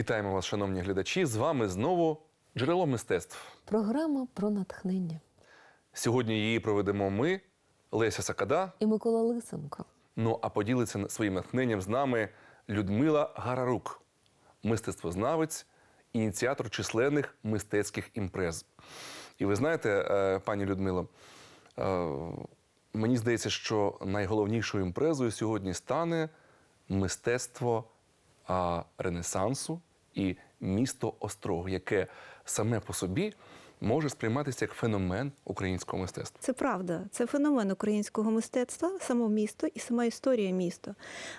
Вітаємо вас, шановні глядачі. З вами знову джерело мистецтв. Програма про натхнення. Сьогодні її проведемо ми, Леся Сакада. І Микола Лисенко. Ну а поділиться своїм натхненням з нами Людмила Гарарук, мистецтвознавець, ініціатор численних мистецьких імпрез. І ви знаєте, е, пані Людмило, е, мені здається, що найголовнішою імпрезою сьогодні стане мистецтво Ренесансу і місто Острог, яке саме по собі може сприйматися як феномен українського мистецтва. Це правда, це феномен українського мистецтва, само місто і сама історія міста.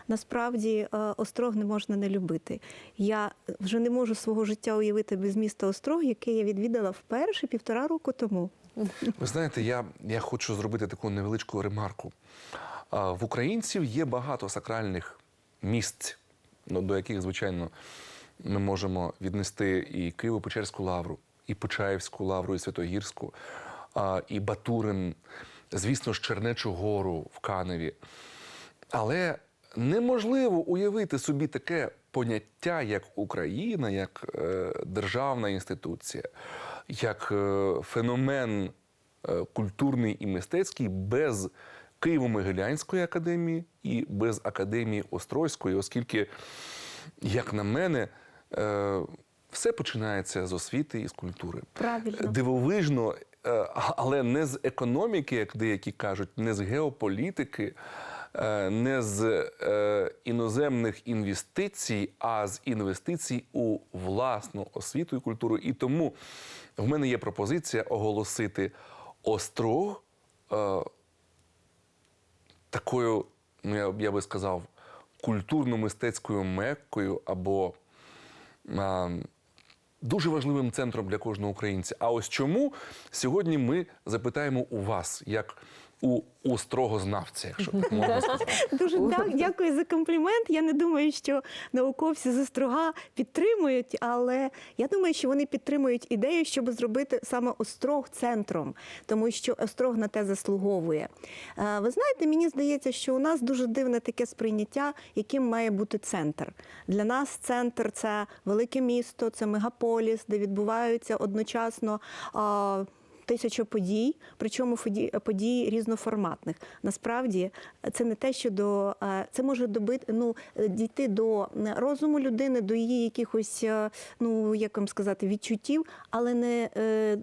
Насправді е, Острог не можна не любити. Я вже не можу свого життя уявити без міста Острог, яке я відвідала вперше півтора року тому. Ви знаєте, я, я хочу зробити таку невеличку ремарку. В українців є багато сакральних місць, ну, до яких, звичайно, ми можемо віднести і Києво-Печерську лавру, і Почаївську лавру, і Святогірську, і Батурин, звісно ж, Чернечу гору в Каневі. Але неможливо уявити собі таке поняття, як Україна, як е, державна інституція, як е, феномен е, культурний і мистецький без Києво-Могилянської академії і без академії Острозької, оскільки, як на мене, все починається з освіти і з культури. Правильно. Дивовижно, е, але не з економіки, як деякі кажуть, не з геополітики, е, не з е, іноземних інвестицій, а з інвестицій у власну освіту і культуру. І тому в мене є пропозиція оголосити острог е, такою, ну я, би сказав, культурно-мистецькою меккою або а, дуже важливим центром для кожного українця. А ось чому сьогодні ми запитаємо у вас, як у острогознавця, якщо так можна сказати. Дуже так, дякую за комплімент. Я не думаю, що науковці з острога підтримують, але я думаю, що вони підтримують ідею, щоб зробити саме острог центром, тому що острог на те заслуговує. Е, Ви знаєте, мені здається, що у нас дуже дивне таке сприйняття, яким має бути центр. Для нас центр це велике місто, це мегаполіс, де відбуваються одночасно. Тисяча подій, причому подій різноформатних. Насправді це не те, що до е, це може добити, ну е, дійти до розуму людини, до її якихось, е, ну як вам сказати, відчуттів, але не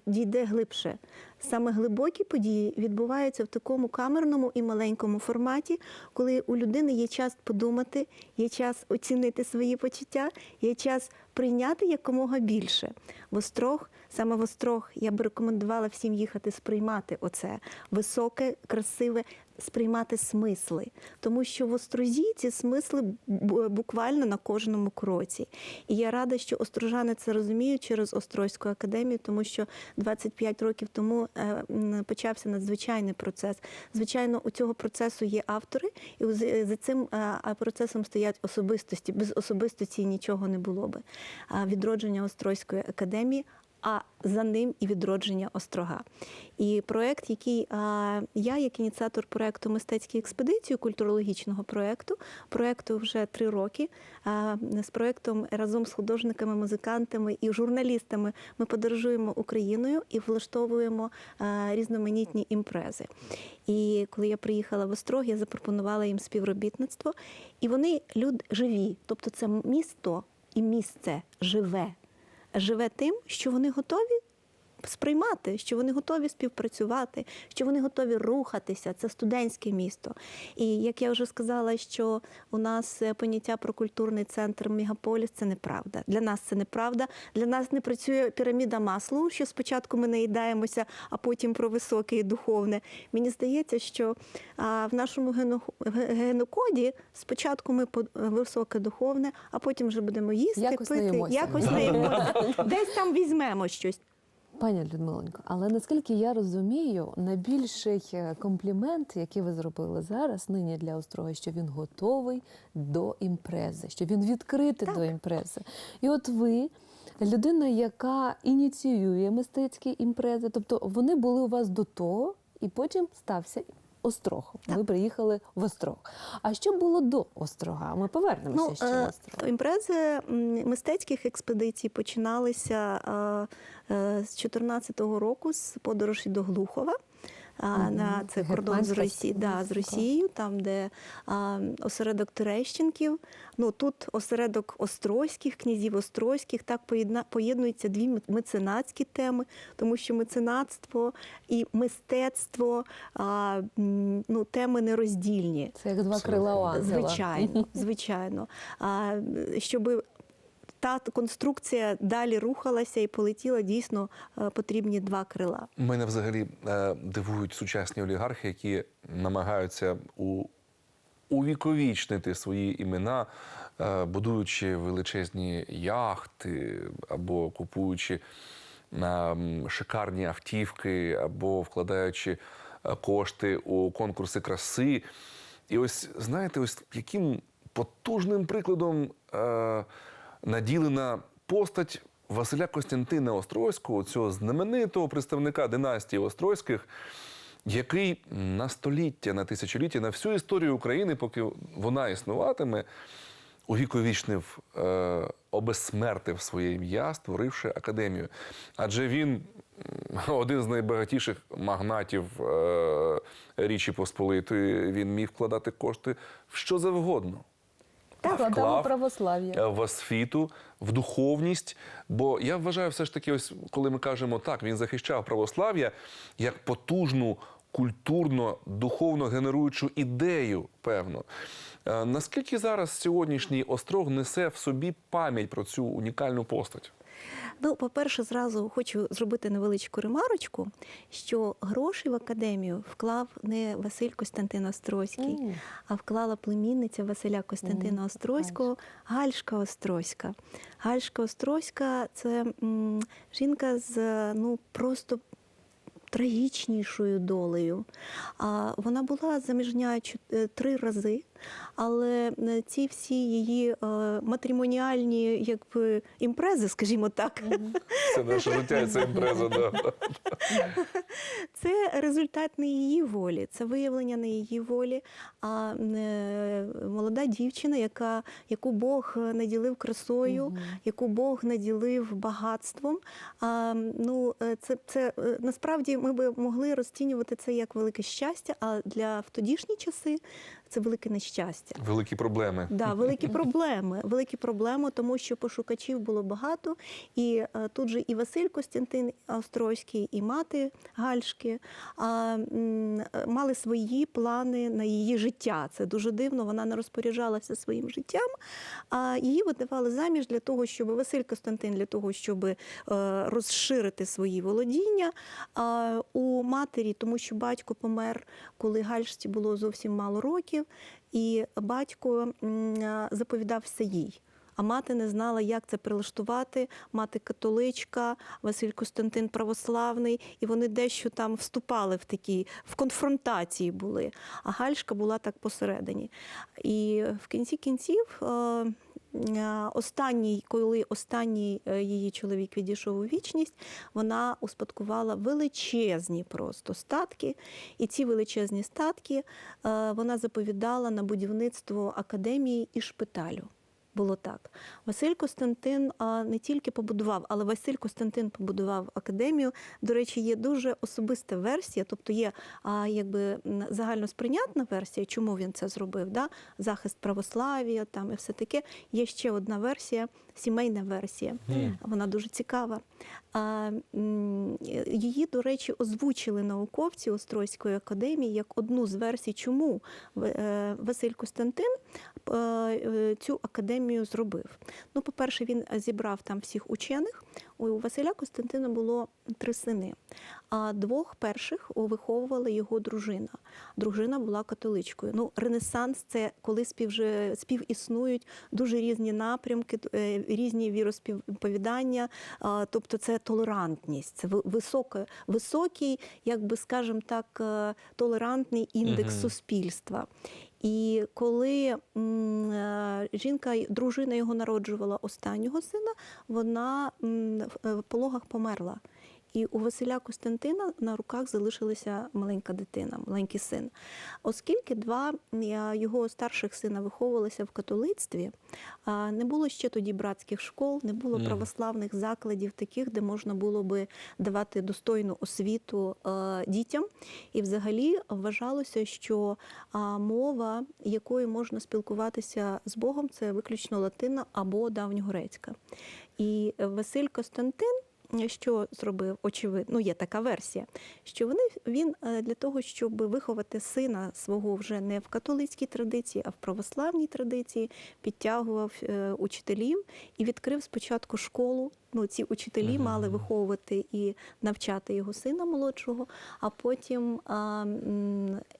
дійде глибше. Саме глибокі події відбуваються в такому камерному і маленькому форматі, коли у людини є час подумати, є час оцінити свої почуття, є час прийняти якомога більше. В острог, саме в острог, я би рекомендувала всім їхати сприймати оце високе, красиве, сприймати смисли. Тому що в острозі ці смисли бу- буквально на кожному кроці. І я рада, що острожани це розуміють через Острозьку академію, тому що 25 років тому е, почався надзвичайний процес. Звичайно, у цього процесу є автори, і за цим е, процесом стоять особистості. Без особистості нічого не було би. Відродження Острозької академії. А за ним і відродження острога. І проект, який я, як ініціатор проекту Мистецькі експедиції культурологічного проекту, проекту вже три роки. З проектом разом з художниками, музикантами і журналістами ми подорожуємо Україною і влаштовуємо різноманітні імпрези. І коли я приїхала в Острог, я запропонувала їм співробітництво, і вони люд живі, тобто це місто і місце живе живе тим, що вони готові сприймати, що вони готові співпрацювати, що вони готові рухатися. Це студентське місто. І як я вже сказала, що у нас е, поняття про культурний центр мегаполіс це неправда. Для нас це неправда. Для нас не працює піраміда маслу, що спочатку ми наїдаємося, а потім про високе і духовне. Мені здається, що в нашому гено- генокоді спочатку ми по високе духовне, а потім вже будемо їсти, Якось пити, наїмося. якось наїмося. Десь там візьмемо щось. Пані Людмиленко, але наскільки я розумію, найбільший е, комплімент, який ви зробили зараз, нині для Острога, що він готовий до імпрези, що він відкритий Так. до імпрези. І от ви. Людина, яка ініціює мистецькі імпрези, тобто вони були у вас до того, і потім стався Острог. Ви приїхали в Острог. А що було до Острога? Ми повернемося Ну, ще е, в Острог. імпрези мистецьких експедицій починалися е, е, з 14-го року з подорожі до Глухова. На це кордон з Росії, да, з Росією, там, де а, осередок Терещенків. Ну тут осередок острозьких князів острозьких. Так поєдна поєднуються дві ме- меценатські теми, тому що меценатство і мистецтво а, ну, теми нероздільні. Це як два крила. Звичайно, звичайно. А щоб та конструкція далі рухалася і полетіла, дійсно е, потрібні два крила. Мене взагалі е, дивують сучасні олігархи, які намагаються у, увіковічнити свої імена, е, будуючи величезні яхти або купуючи шикарні автівки, або вкладаючи кошти у конкурси краси. І ось знаєте, ось яким потужним прикладом наділена постать Василя Костянтина Острозького, цього знаменитого представника династії Острозьких, який на століття, на тисячоліття, на всю історію України, поки вона існуватиме, увіковічнив, е, обезсмертив своє ім'я, створивши академію. Адже він один з найбагатіших магнатів е, Річі Посполитої. Він міг вкладати кошти в що завгодно. Так, вкладав православ'я. е, в освіту, в духовність. Бо я вважаю, все ж таки, ось коли ми кажемо так, він захищав православ'я як потужну культурно, духовно генеруючу ідею, певно. Е, Наскільки зараз сьогоднішній острог несе в собі пам'ять про цю унікальну постать? Ну, по-перше, зразу хочу зробити невеличку ремарочку, що гроші в академію вклав не Василь Костянтин Острозький, mm. а вклала племінниця Василя Костянтина mm. Острозького, Гальшка Острозька. Гальшка Острозька це м, жінка з ну просто. Трагічнішою долею. А вона була заміжня е, три рази, але е, ці всі її е, матримоніальні якби, імпрези, скажімо так, Це наше життя, це імпреза. Да. Це результат не її волі, це виявлення не її волі, а е, молода дівчина, яка, яку Бог наділив красою, яку Бог наділив багатством. А, ну, е, це, це е, насправді ми би могли розцінювати це як велике щастя, а для в тодішні часи це велике нещастя. Великі проблеми. Да, великі проблеми. Великі проблеми, тому що пошукачів було багато. І е, тут же і Василь Костянтин Острозький, і мати Гальшки а, м, е, мали свої плани на її життя. Це дуже дивно. Вона не розпоряджалася своїм життям. А її видавали заміж для того, щоб Василь Костянтин для того, щоб е, розширити свої володіння. А у матері, тому що батько помер, коли Гальшці було зовсім мало років, і батько заповідався їй. А мати не знала, як це прилаштувати. Мати католичка, Василь Костянтин православний, і вони дещо там вступали в такі в конфронтації були. А Гальшка була так посередині. І в кінці кінців. Е, Останній, коли останній е, її чоловік відійшов у вічність, вона успадкувала величезні просто статки, і ці величезні статки е, вона заповідала на будівництво академії і шпиталю. Було так. Василь Костянтин не тільки побудував, але Василь Костянтин побудував академію. До речі, є дуже особиста версія, тобто є якби загальносприйнятна версія, чому він це зробив. Да? Захист православ'я там і все таке. Є ще одна версія, сімейна версія. Мгм. Вона дуже цікава. Її, до речі, озвучили науковці Острозької академії як одну з версій, чому е, Василь Костянтин е, цю академію академію зробив? Ну, по-перше, він е, зібрав там всіх учених. У Василя Костянтина було три сини. А двох перших виховувала його дружина. Дружина була католичкою. Ну, Ренесанс це коли співіснують дуже різні напрямки, е, різні віросповідання, тобто це толерантність, це ви- високе, високий, як би скажемо так, е, толерантний індекс Мгм. суспільства. І коли е, жінка, дружина його народжувала останнього сина, вона е, в пологах померла. І у Василя Костянтина на руках залишилася маленька дитина, маленький син. Оскільки два його старших сина виховувалися в католицтві, не було ще тоді братських школ, не було православних закладів, таких, де можна було би давати достойну освіту е, дітям. І взагалі вважалося, що мова, якою можна спілкуватися з Богом, це виключно латина або давньогрецька. І Василь Костянтин. Що зробив? Очевидно, ну є така версія, що вони він е, для того, щоб виховати сина свого вже не в католицькій традиції, а в православній традиції, підтягував е, учителів і відкрив спочатку школу. Ну, ці учителі Мгм. мали виховувати і навчати його сина молодшого, а потім а,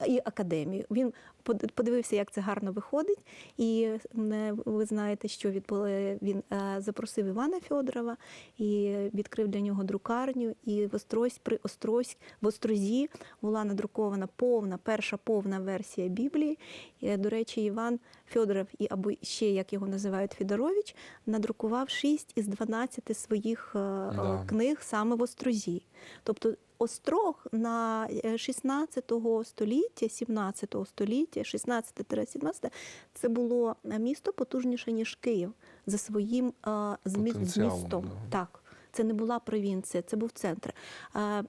і академію. Він подивився, як це гарно виходить. І ви знаєте, що відбули він е, запросив Івана Федорова і відкрив для нього друкарню. І в Острозь при Острозь в Острозі була надрукована повна, перша повна версія Біблії. І, до речі, Іван Федоров, і або ще як його називають Федорович, надрукував 6 із 12 своїх е, е, Да. книг саме в Острозі. Тобто Острог на е, 16 століття, 17 століття, 16-17, це було е, місто потужніше, ніж Київ за своїм е, змістом. да. Так. Це не була провінція, це був центр.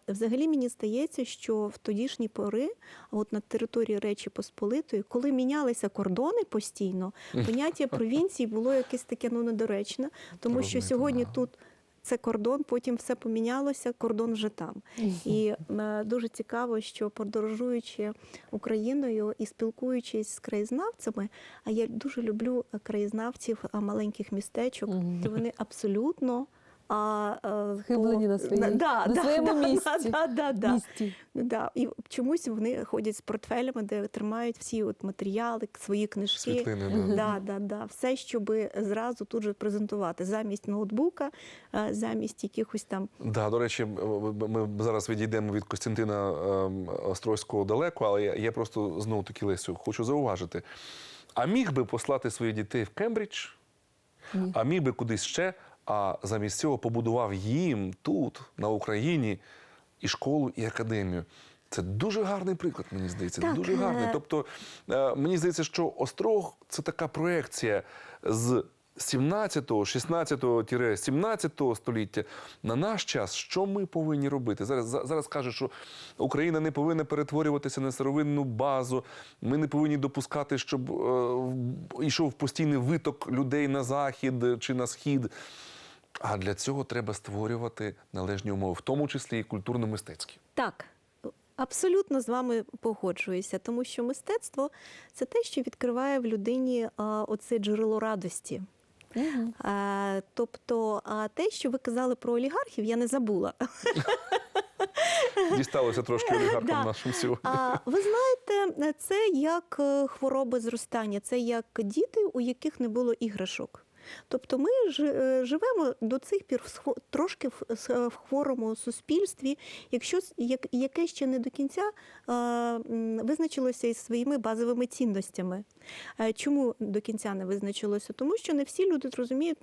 Взагалі мені здається, що в тодішні пори, от на території Речі Посполитої, коли мінялися кордони постійно, поняття провінції було якесь таке ну недоречне, тому що сьогодні тут це кордон, потім все помінялося, кордон вже там. І е, дуже цікаво, що подорожуючи Україною і спілкуючись з краєзнавцями, а я дуже люблю краєзнавців маленьких містечок, вони абсолютно. А, е, Схиблені на своїй- да, на да, своєму да, місці. Да, да, да, Місті. Да. І чомусь вони ходять з портфелями, де тримають всі от матеріали, свої книжки. Світлини, да. Да, да, да. Все, щоб зразу тут же презентувати замість ноутбука, е, замість якихось там Да, до речі, ми зараз відійдемо від Костянтина ем, Острозького далеко, але я, я просто знову таки Лесю хочу зауважити. А міг би послати своїх дітей в Кембридж, Ні. а міг би кудись ще, а замість цього побудував їм тут, на Україні, і школу, і академію. Це дуже гарний приклад, мені здається. Так, дуже гарний. е, Тобто, е, мені здається, що Острог це така проекція з 17-го, 16-17 століття на наш час, що ми повинні робити? Зараз за- зараз кажуть, що Україна не повинна перетворюватися на сировинну базу. Ми не повинні допускати, щоб е, йшов постійний виток людей на захід чи на схід. А для цього треба створювати належні умови, в тому числі і культурно-мистецькі. Так, абсолютно з вами погоджуюся, тому що мистецтво це те, що відкриває в людині а, оце джерело радості. Мгм. А, тобто, а те, що ви казали про олігархів, я не забула. Дісталося трошки олігархам Да. нашим сьогодні. А ви знаєте, це як е, хвороби зростання, це як діти, у яких не було іграшок. Тобто ми е, живемо до цих пір трошки в е, в хворому суспільстві, якщо яке ще не до кінця визначилося із своїми базовими цінностями. Е, Чому до кінця не визначилося? Тому що не всі люди розуміють,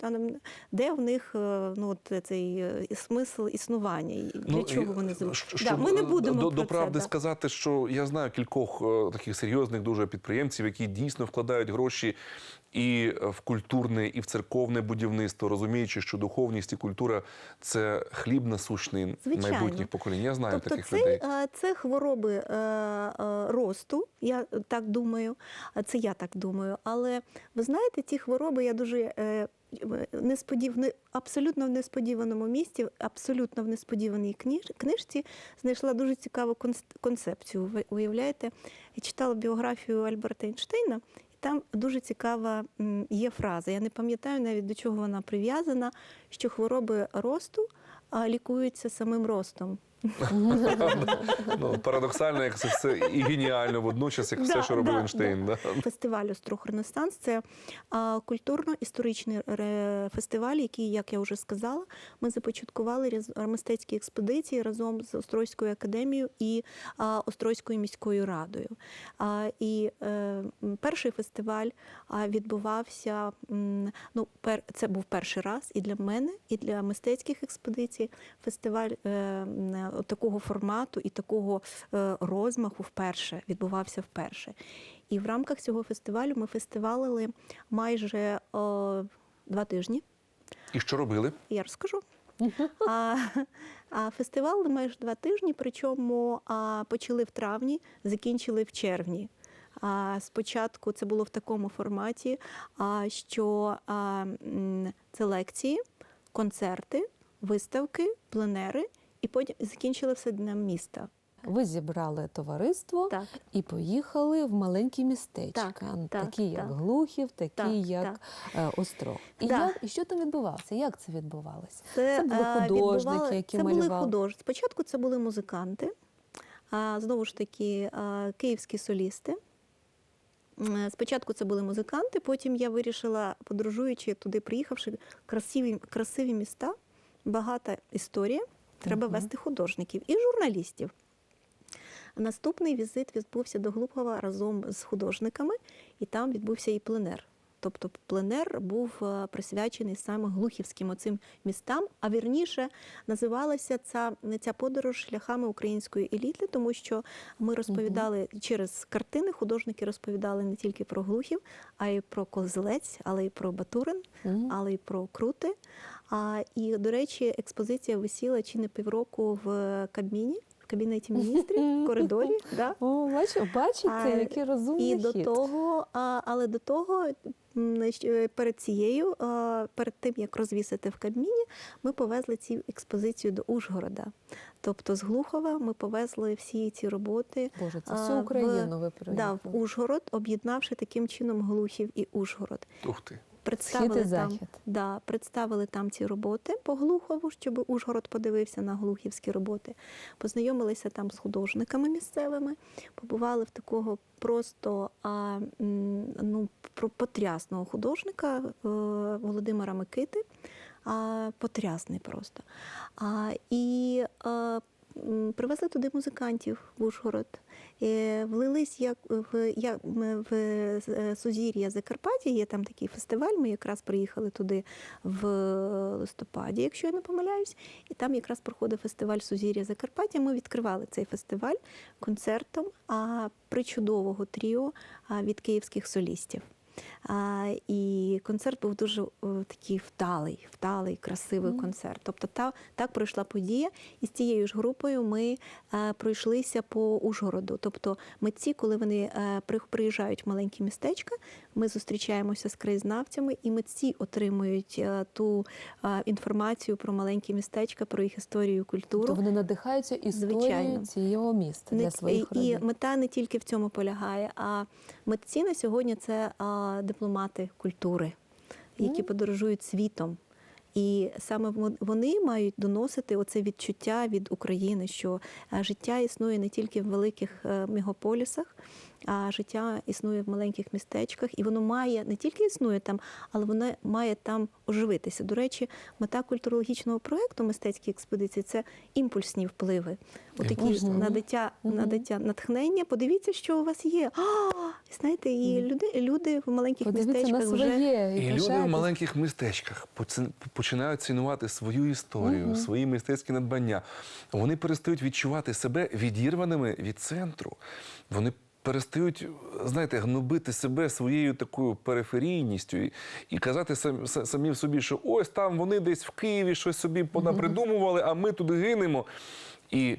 де в них ну, от цей смисл існування, для чого вони Ну, Да, ми не будемо до, про до це, правди да. сказати, що я знаю кількох таких серйозних дуже підприємців, які дійсно вкладають гроші і в культурне, і в церковне будівництво, розуміючи, що духовність і культура це хліб насущний Звичайно. майбутніх поколінь. Я знаю Тобто таких це, людей. е, це хвороби е, е, росту, я так думаю, це я так думаю. Але ви знаєте, ті хвороби я дуже е, несподів... абсолютно в несподіваному місці, абсолютно в несподіваній кніж... книжці знайшла дуже цікаву концепцію. Ви уявляєте, я читала біографію Альберта Ейнштейна, Там дуже цікава є фраза. Я не пам'ятаю навіть до чого вона прив'язана, що хвороби росту лікуються самим ростом. Ну, парадоксально, як це все і геніально водночас, як все, що робив да, Ейнштейн. Да. Фестиваль Острог Ренесанс це культурно-історичний фестиваль, який, як я вже сказала, ми започаткували мистецькі експедиції разом з Острозькою академією і Острозькою міською радою. І е, перший фестиваль відбувався. Ну, пер, це був перший раз і для мене, і для мистецьких експедицій. Фестиваль е, такого формату і такого е, розмаху вперше відбувався вперше. І в рамках цього фестивалю ми фестивалили майже о, два тижні. І що робили? Я розкажу. А, а фестивал майже два тижні, причому а, почали в травні, закінчили в червні. А, спочатку це було в такому форматі, а, що а, це лекції, концерти, виставки, пленери, і потім закінчили все днем міста. Ви зібрали товариство Так. і поїхали в маленькі містечка, Так, так, такі як так. Глухів, такі Так, як так. е, Острог. І, Да. як, і що там відбувалося? Як це відбувалося? Це, Це були е, художники, відбували- які це були художники. Спочатку це були музиканти, а знову ж таки київські солісти. Е, Спочатку це були музиканти, потім я вирішила, подорожуючи туди, приїхавши, красиві, красиві міста, багата історія. Треба Мгм. вести художників і журналістів. Наступний візит відбувся до Глухова разом з художниками, і там відбувся і пленер. Тобто пленер був е, присвячений саме глухівським оцим містам, а вірніше називалася ця, ця подорож шляхами української еліти, тому що ми розповідали через картини, художники розповідали не тільки про Глухів, а й про Козелець, але й про Батурин, Мгм. але й про Крути. А, і, до речі, експозиція висіла чи не півроку в Кабміні, в кабінеті міністрів, в коридорі. Да? О, бачу, бачите, А, який розумний І до того, а, але до того, перед цією, а, перед тим як розвісити в Кабміні, ми повезли цю експозицію до Ужгорода. Тобто з Глухова ми повезли всі ці роботи. Боже, це всю в- Україну ви Да, в Ужгород, об'єднавши таким чином Глухів і Ужгород. Ух ти. Представили Схід і там, захід. да, представили там ці роботи по Глухову, щоб Ужгород подивився на глухівські роботи. Познайомилися там з художниками місцевими, побували в такого просто а, ну, потрясного художника е, Володимира Микити. А, потрясний просто. А, і а, м, привезли туди музикантів в Ужгород. Е, Влились як в, як в е, Сузір'я Закарпаття, є там такий фестиваль. Ми якраз приїхали туди в листопаді, якщо я не помиляюсь. І там якраз проходив фестиваль Сузір'я Закарпаття. Ми відкривали цей фестиваль концертом а, причудового тріо від київських солістів. І концерт був дуже такий вдалий, вдалий, красивий концерт. Тобто та, так пройшла подія. І з цією ж групою ми е, пройшлися по Ужгороду. Тобто митці, коли вони е, приїжджають в маленькі містечка, ми зустрічаємося з краєзнавцями, і митці отримують е, ту е, інформацію про маленькі містечка, про їх історію, культуру. То вони надихаються історією Звичайно. цього міста для своїх і, і мета не тільки в цьому полягає, а митці на сьогодні це а, дипломати культури, які подорожують світом. І саме вон- вони мають доносити оце відчуття від України, що е, життя існує не тільки в великих е, мегаполісах, а життя існує в маленьких містечках, і воно має не тільки існує там, але воно має там оживитися. До речі, мета культурологічного проєкту мистецькі експедиції це імпульсні впливи. Отакі на дитя, на дитя натхнення. Подивіться, що у вас є. А, знаєте, і люди, люди в маленьких містечках вже і, І люди в маленьких містечках починають цінувати свою історію, Мгм. свої мистецькі надбання. Вони перестають відчувати себе відірваними від центру. Вони перестають, знаєте, гнобити себе своєю такою периферійністю і, і казати сам, са- самі в собі, що ось там вони десь в Києві щось собі понапридумували, а ми туди гинемо. І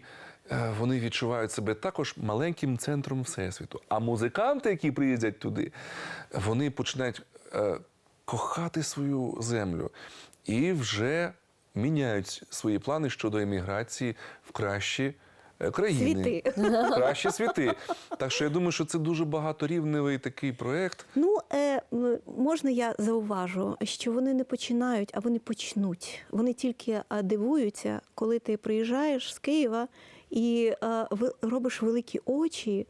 е, вони відчувають себе також маленьким центром всесвіту. А музиканти, які приїздять туди, вони починають е, кохати свою землю і вже міняють свої плани щодо еміграції в кращі е, країни. Світи. В кращі світи. Так що я думаю, що це дуже багаторівневий такий проєкт. Ну е, можна я зауважу, що вони не починають, а вони почнуть. Вони тільки дивуються, коли ти приїжджаєш з Києва і ви- робиш великі очі,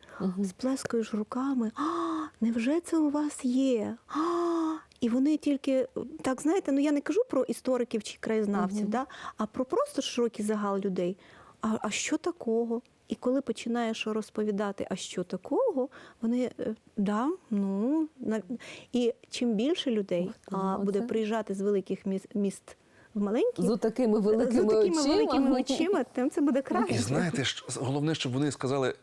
сплескаєш руками. А, невже це у вас є? А, і вони тільки так знаєте, ну я не кажу про істориків чи краєзнавців, да, а про просто широкий загал людей. А, а що такого? І коли починаєш розповідати, а що такого, вони е, да, ну на- і чим більше людей а, буде оце. приїжджати з великих міст, міст в маленькі, З такими великими з такими очима. великими очима, тим це буде краще. І знаєте, що- головне, щоб вони сказали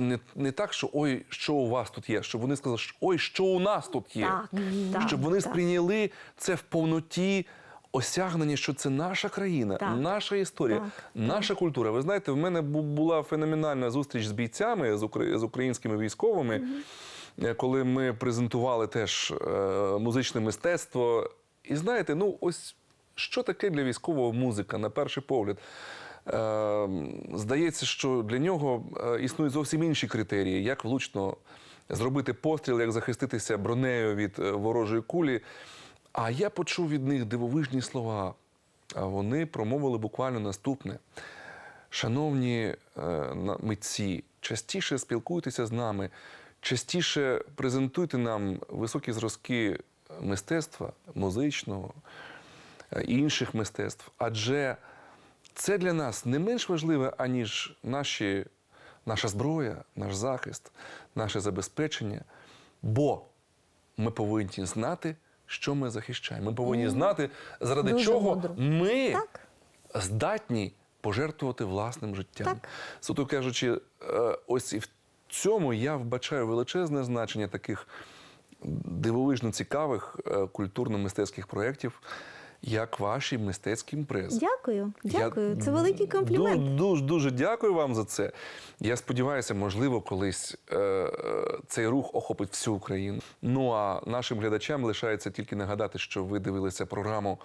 не, не так, що ой, що у вас тут є, щоб вони сказали, що ой, що у нас тут є. Так, так, щоб вони так. сприйняли це в повноті. Осягнення, що це наша країна, Так. наша історія, Так, наша культура. Ви знаєте, в мене була феноменальна зустріч з бійцями, з, укра- з українськими військовими, е, коли ми презентували теж е, музичне мистецтво. І знаєте, ну ось що таке для військового музика на перший погляд? Е, здається, що для нього е, існують зовсім інші критерії, як влучно зробити постріл, як захиститися бронею від е, ворожої кулі. А я почув від них дивовижні слова. Вони промовили буквально наступне. Шановні е, митці, частіше спілкуйтеся з нами, частіше презентуйте нам високі зразки мистецтва, музичного і інших мистецтв. Адже це для нас не менш важливе, аніж наші, наша зброя, наш захист, наше забезпечення. Бо ми повинні знати, що ми захищаємо. Ми повинні знати, заради Дуже чого мудро. ми Так. здатні пожертвувати власним життям. Так. Суто кажучи, е, ось і в цьому я вбачаю величезне значення таких дивовижно цікавих е, культурно-мистецьких проєктів, як ваші мистецькі імпрези. Дякую, Я дякую. Це великий комплімент. ду- Дуже, дуже дякую вам за це. Я сподіваюся, можливо, колись е, е, цей рух охопить всю Україну. Ну а нашим глядачам лишається тільки нагадати, що ви дивилися програму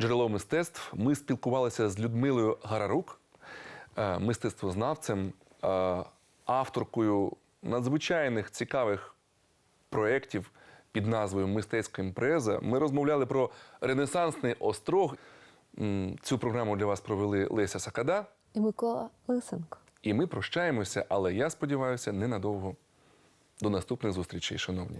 Джерело мистецтв. Ми спілкувалися з Людмилою Гарарук, е, мистецтвознавцем, е, авторкою надзвичайних цікавих проєктів під назвою Мистецька імпреза. Ми розмовляли про Ренесансний острог. Цю програму для вас провели Леся Сакада. І Микола Лисенко. І ми прощаємося, але я сподіваюся, ненадовго. До наступних зустрічей, шановні.